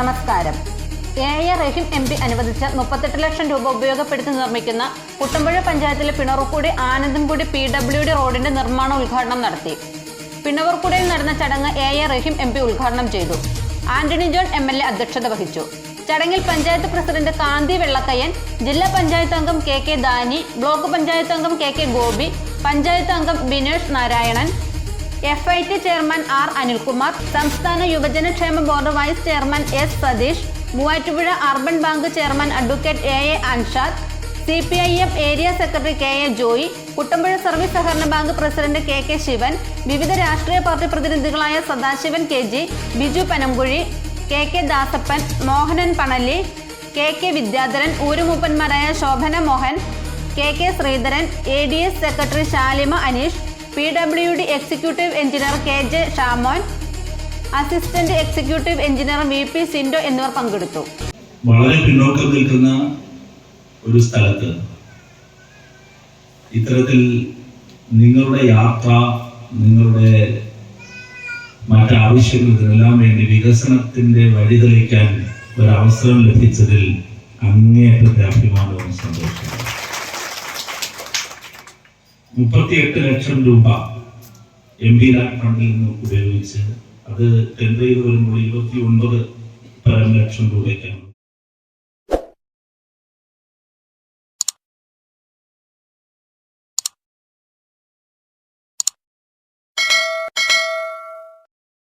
നമസ്കാരം. A A Rahim M P അനുവദിച്ച മുപ്പത്തെട്ട് ലക്ഷം രൂപ ഉപയോഗപ്പെടുത്തി നിർമ്മിക്കുന്ന കുട്ടമ്പുഴ പഞ്ചായത്തിലെ Pinarukkudi Anandankudi P W D റോഡിന്റെ നിർമ്മാണ ഉദ്ഘാടനം നടത്തി. പിണവർക്കുടിയിൽ നടന്ന ചടങ്ങ് A A Rahim M P ഉദ്ഘാടനം ചെയ്തു. Antony John M L A അധ്യക്ഷത വഹിച്ചു. ചടങ്ങിൽ പഞ്ചായത്ത് പ്രസിഡന്റ് കാന്തി വെള്ളക്കയ്യൻ ജില്ലാ പഞ്ചായത്ത് അംഗം K K Dani block panchayat അംഗം കെ കെ ഗോപി പഞ്ചായത്ത് അംഗം Binesh Narayanan F I T chairman R Anilkumar സംസ്ഥാന യുവജനക്ഷേമ board vice chairman S Satheesh Muvattupuzha urban bank chairman advocate A A Anshad C P I M area secretary K A Joy Kuttampuzha service സഹകരണ bank president K K Sivan വിവിധ രാഷ്ട്രീയ party പ്രതിനിധികളായ Sadasivan K G Biju Panamkuzhi K K Dasappan Mohanan Panali K K Vidyadharan ഊരുമൂപ്പന്മാരായ Shobhana Mohan K K Sreedharan A D S secretary Shalima Aneesh P W D executive engineer K J Shamon assistant executive engineer V P Sindo എന്നിവർ പങ്കെടുത്തു. വളരെ പിന്നോക്കം നിൽക്കുന്ന ഒരു സ്ഥലത്ത് ഇത്തരത്തിൽ നിങ്ങളുടെ യാത്ര നിങ്ങളുടെ മറ്റാവശ്യങ്ങൾക്കെല്ലാം വേണ്ടി വികസനത്തിന്റെ വഴി തെളിയിക്കാൻ ഒരവസരം ലഭിച്ചതിൽ അങ്ങേയറ്റത്തെ അഭിമാനവും മുപ്പത്തിയെട്ട് ലക്ഷം രൂപ എം പി ലാക് ഫണ്ടിൽ നിന്ന് ഉപയോഗിച്ച് അത് ടെൻഡർ ചെയ്ത് വരുമ്പോൾ ഇരുപത്തി ഒൻപത് ലക്ഷം രൂപയ്ക്കാണ്.